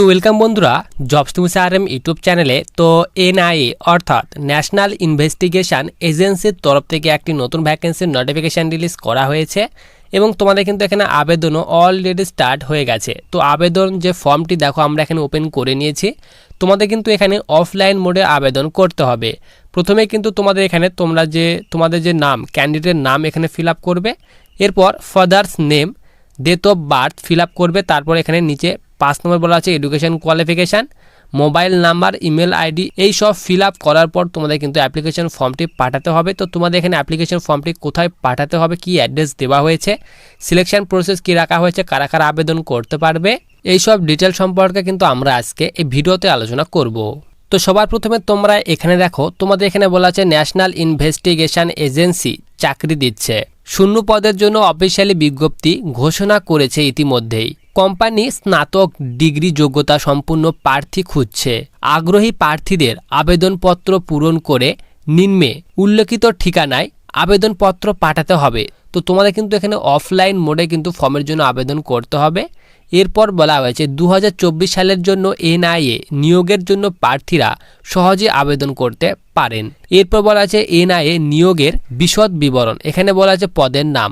তো ওয়েলকাম বন্ধুরা জবস তুমি আর এম ইউটিউব চ্যানেলে তো এনআইএ অর্থাৎ ন্যাশনাল ইনভেস্টিগেশন এজেন্সির তরফ থেকে একটি নতুন ভ্যাকেন্সির নোটিফিকেশান রিলিজ করা হয়েছে এবং তোমাদের কিন্তু এখানে আবেদনও অলরেডি স্টার্ট হয়ে গেছে। তো আবেদন যে ফর্মটি দেখো, আমরা এখানে ওপেন করে নিয়েছি। তোমাদের কিন্তু এখানে অফলাইন মোডে আবেদন করতে হবে। প্রথমে কিন্তু তোমাদের এখানে তোমরা যে, তোমাদের যে নাম ক্যান্ডিডেটের নাম এখানে ফিল করবে। এরপর father's name date of birth fill করবে, তারপর এখানে নিচে পাঁচ নম্বর বলা আছে education qualification mobile number email ID এই সব ফিল আপ করার পর তোমাদের কিন্তু অ্যাপ্লিকেশন ফর্মটি পাঠাতে হবে। তো তোমাদের এখানে অ্যাপ্লিকেশন ফর্মটি কোথায় পাঠাতে হবে, কি অ্যাড্রেস দেওয়া হয়েছে সিলেকশন প্রসেস কি রাখা হয়েছে, কারা কারা আবেদন করতে পারবে, এই সব ডিটেল সম্পর্কে কিন্তু আমরা আজকে এই ভিডিওতে আলোচনা করব। তো সবার প্রথমে তোমরা এখানে দেখো, তোমাদের এখানে বলা আছে ন্যাশনাল ইনভেস্টিগেশন এজেন্সি চাকরি দিচ্ছে। শূন্য পদের জন্য অফিসিয়ালি বিজ্ঞপ্তি ঘোষণা করেছে ইতিমধ্যেই। কোম্পানি স্নাতক ডিগ্রি যোগ্যতা সম্পূর্ণ প্রার্থী খুঁজছে। আগ্রহী প্রার্থীদের আবেদনপত্র পূরণ করে নিম্নে উল্লেখিত ঠিকানায় আবেদনপত্র পাঠাতে হবে। তো তোমাদের কিন্তু এখানে অফলাইন মোডে কিন্তু ফর্মের জন্য আবেদন করতে হবে। এরপর বলা হয়েছে দু হাজার চব্বিশ সালের জন্য এনআইএ নিয়োগের জন্য প্রার্থীরা সহজে আবেদন করতে পারেন। এরপর বলা আছে এনআইএ নিয়োগের বিশদ বিবরণ। এখানে বলা আছে পদের নাম,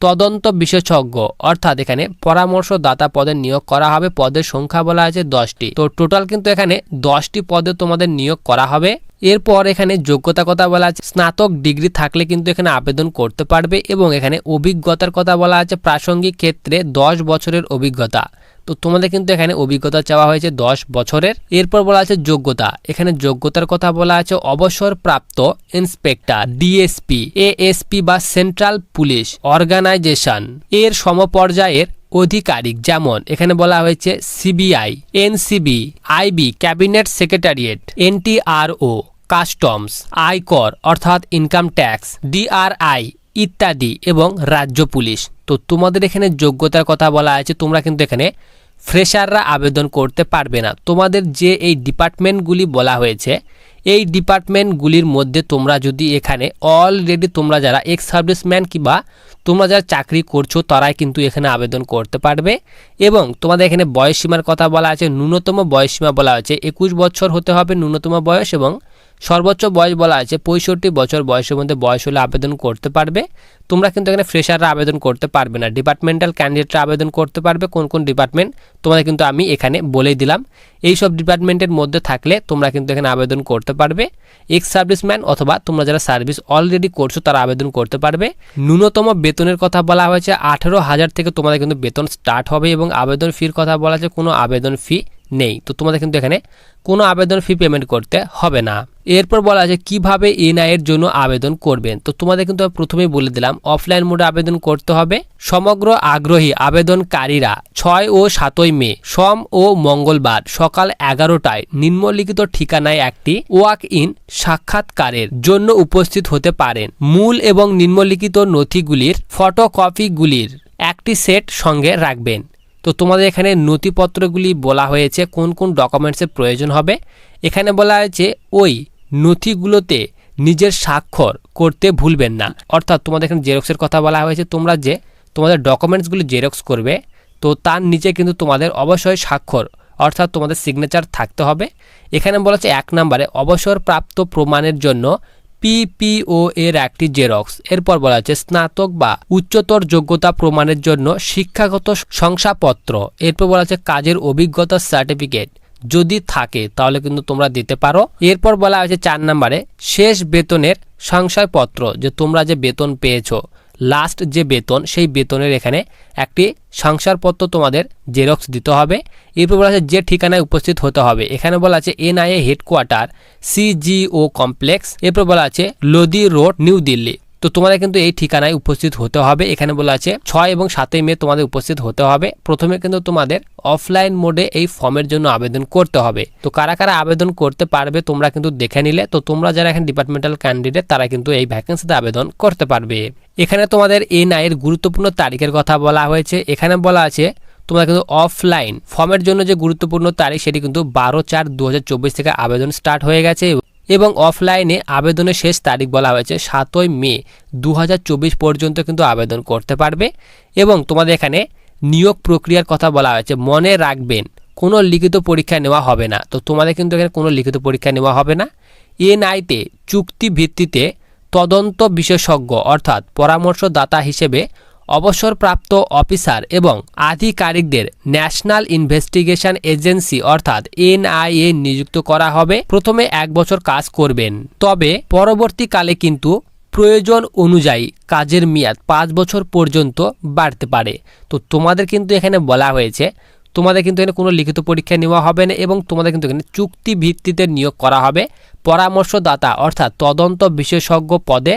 তদন্ত বিশেষজ্ঞ, অর্থাৎ এখানে পরামর্শদাতা পদের নিয়োগ করা হবে, পদের সংখ্যা বলা আছে দশটি। তো টোটাল কিন্তু এখানে দশটি পদে তোমাদের নিয়োগ করা হবে। এরপর এখানে যোগ্যতা কথা বলা আছে। স্নাতক ডিগ্রি থাকলে কিন্তু এখানে আবেদন করতে পারবে এবং এখানে অভিজ্ঞতার কথা বলা আছে। প্রাসঙ্গিক ক্ষেত্রে দশ বছরের অভিজ্ঞতা। তো তোমাদের কিন্তু এখানে অভিজ্ঞতা চাওয়া হয়েছে দশ বছরের। এরপর বলা আছে যোগ্যতা। এখানে যোগ্যতার কথা বলা আছে অবসরপ্রাপ্ত ইন্সপেক্টর, ডিএসপি, এএসপি বা সেন্ট্রাল পুলিশ অর্গানাইজেশন। এর সমপর্যায়ের আধিকারিক যেমন এখানে বলা হয়েছে CBI, NCB, IB, cabinet secretariat, NTRO. Customs আয়কর অর্থাৎ ইনকাম ট্যাক্স ডিআরআই ইত্যাদি এবং রাজ্য পুলিশ। তো তোমাদের এখানে যোগ্যতার কথা বলা আছে, তোমরা কিন্তু এখানে ফ্রেশাররা আবেদন করতে পারবে না। তোমাদের যে এই ডিপার্টমেন্টগুলি বলা হয়েছে, এই ডিপার্টমেন্টগুলির মধ্যে তোমরা যদি এখানে অলরেডি তোমরা যারা এক্স সার্ভিসম্যান কিংবা তোমরা যারা চাকরি করছ, তারাই কিন্তু এখানে আবেদন করতে পারবে। এবং তোমাদের এখানে বয়সসীমার কথা বলা আছে, ন্যূনতম বয়সসীমা বলা আছে একুশ বছর হতে হবে ন্যূনতম বয়স এবং সর্বোচ্চ বয়স বলা আছে পঁয়ষট্টি বছর বয়সের মধ্যে বয়স হলে আবেদন করতে পারবে। তোমরা কিন্তু এখানে ফ্রেশাররা আবেদন করতে পারবে না। ডিপার্টমেন্টাল ক্যান্ডিডেটরা আবেদন করতে পারবে। কোন কোন ডিপার্টমেন্ট তোমাদের কিন্তু আমি এখানে বলেই দিলাম। এই সব ডিপার্টমেন্টের মধ্যে থাকলে তোমরা কিন্তু এখানে আবেদন করতে পারবে। এক্স সার্ভিসম্যান অথবা তোমরা যারা সার্ভিস অলরেডি করছ, তারা আবেদন করতে পারবে। ন্যূনতম বেতনের কথা বলা হয়েছে আঠেরো হাজার থেকে তোমাদের কিন্তু বেতন স্টার্ট হবে এবং আবেদন ফির কথা বলা আছে। কোনো আবেদন ফি নেই। তো তোমাদের কিন্তু এখানে কোনো আবেদন ফি পেমেন্ট করতে হবে না। এরপর বলা আছে কীভাবে এনআই এর জন্য আবেদন করবেন। তো তোমাদের কিন্তু আমি প্রথমেই বলে দিলাম অফলাইন মোডে আবেদন করতে হবে। সমগ্র আগ্রহী আবেদনকারীরা ছয় ও সাতই মে, সোম ও মঙ্গলবার সকাল এগারোটায় নিম্নলিখিত ঠিকানায় একটি ওয়াক ইন সাক্ষাৎকারের জন্য উপস্থিত হতে পারেন। মূল এবং নিম্নলিখিত নথিগুলির ফটোকপিগুলির একটি সেট সঙ্গে রাখবেন। তো তোমাদের এখানে নথিপত্রগুলি বলা হয়েছে, কোন কোন ডকুমেন্টসের প্রয়োজন হবে। এখানে বলা হয়েছে, ওই নথিগুলোতে নিজের স্বাক্ষর করতে ভুলবেন না। অর্থাৎ তোমাদের এখানে জেরক্সের কথা বলা হয়েছে, তোমরা যে তোমাদের ডকুমেন্টসগুলি জেরক্স করবে, তো তার নিচে কিন্তু তোমাদের অবশ্যই স্বাক্ষর, অর্থাৎ তোমাদের সিগনেচার থাকতে হবে। এখানে বলা হচ্ছে এক নম্বরে, অবসরপ্রাপ্ত প্রমাণের জন্য পিপিও এর একটি জেরক্স। এরপর বলা হচ্ছে স্নাতক বা উচ্চতর যোগ্যতা প্রমাণের জন্য শিক্ষাগত শংসাপত্র। এরপর বলা হচ্ছে কাজের অভিজ্ঞতা সার্টিফিকেট যদি থাকে, তাহলে কিন্তু তোমরা দিতে পারো। এরপর বলা হয়েছে চার নম্বরে, শেষ বেতনের সংশয়পত্র যে তোমরা যে বেতন পেয়েছ। লাস্ট যে বেতন, সেই বেতনের এখানে একটি সংসারপত্র তোমাদের জেরক্স দিতে হবে। এরপর বলা আছে যে ঠিকানায় উপস্থিত হতে হবে। এখানে বলা আছে এনআইএ হেডকোয়ার্টার সিজিও কমপ্লেক্স। এরপর বলা আছে লোদি রোড, নিউ দিল্লি। তো তোমাদের কিন্তু এই ঠিকানায় উপস্থিত হতে হবে। এখানে বলা আছে, ছয় এবং সাতই মে তোমাদের উপস্থিত হতে হবে। প্রথমে কিন্তু তোমাদের অফলাইন মোডে এই ফর্মের জন্য আবেদন করতে হবে। তো কারা কারা আবেদন করতে পারবে তোমরা কিন্তু দেখে নিলে। তো তোমরা যারা এখন ডিপার্টমেন্টাল ক্যান্ডিডেট তারা কিন্তু এই ভ্যাকেন্সিতে আবেদন করতে পারবে। এখানে তোমাদের এনআই এর গুরুত্বপূর্ণ তারিখের কথা বলা হয়েছে। এখানে বলা আছে, তোমরা কিন্তু অফলাইন ফর্মের জন্য যে গুরুত্বপূর্ণ তারিখ, সেটি কিন্তু বারো চার দু থেকে আবেদন স্টার্ট হয়ে গেছে এবং অফলাইনে আবেদনের শেষ তারিখ বলা হয়েছে সাতই মে দু হাজার চব্বিশ পর্যন্ত কিন্তু আবেদন করতে পারবে এবং তোমাদের এখানে নিয়োগ প্রক্রিয়ার কথা বলা হয়েছে। মনে রাখবেন, কোনো লিখিত পরীক্ষা নেওয়া হবে না। তো তোমাদের কিন্তু এখানে কোনো লিখিত পরীক্ষা নেওয়া হবে না। এনআইতে চুক্তি ভিত্তিতে তদন্ত বিশেষজ্ঞ অর্থাৎ পরামর্শদাতা হিসেবে অবসরপ্রাপ্ত অফিসার এবং আধিকারিকদের ন্যাশনাল ইনভেস্টিগেশন এজেন্সি অর্থাৎ এনআইএ নিযুক্ত করা হবে। প্রথমে এক বছর কাজ করবেন। তবে পরবর্তীকালে কিন্তু প্রয়োজন অনুযায়ী কাজের মেয়াদ পাঁচ বছর পর্যন্ত বাড়তে পারে। তো তোমাদের কিন্তু এখানে বলা হয়েছে, তোমাদের কিন্তু এখানে কোনো লিখিত পরীক্ষা নেওয়া হবে না এবং তোমাদের কিন্তু এখানে চুক্তি ভিত্তিতে নিয়োগ করা হবে। পরামর্শদাতা, অর্থাৎ তদন্ত বিশেষজ্ঞ পদে,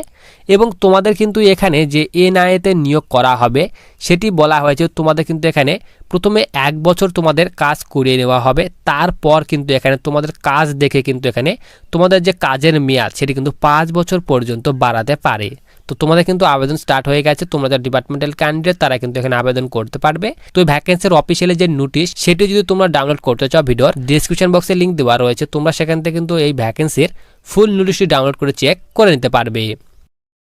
এবং তোমাদের কিন্তু এখানে যে এনআইএতে নিয়োগ করা হবে, সেটি বলা হয়েছে তোমাদের কিন্তু এখানে প্রথমে এক বছর তোমাদের কাজ করিয়ে নেওয়া হবে, তারপর কিন্তু এখানে তোমাদের কাজ দেখে কিন্তু এখানে তোমাদের যে কাজের মেয়াদ, সেটি কিন্তু পাঁচ বছর পর্যন্ত বাড়াতে পারে। তো তোমাদের কিন্তু আবেদন স্টার্ট হয়ে গেছে, তোমরা যারা ডিপার্টমেন্টাল ক্যান্ডিডেট তারা কিন্তু এখানে আবেদন করতে পারবে। তো ভ্যাকেন্সির অফিসিয়ালি যে নোটিশ সেটি যদি তোমরা ডাউনলোড করতে চাও ভিডিওর ডিসক্রিপশন বক্সে লিঙ্ক দেওয়া রয়েছে, তোমরা সেখান থেকে কিন্তু এই ভ্যাকেন্সির ফুল নোটিশটি ডাউনলোড করে চেক করে নিতে পারবে।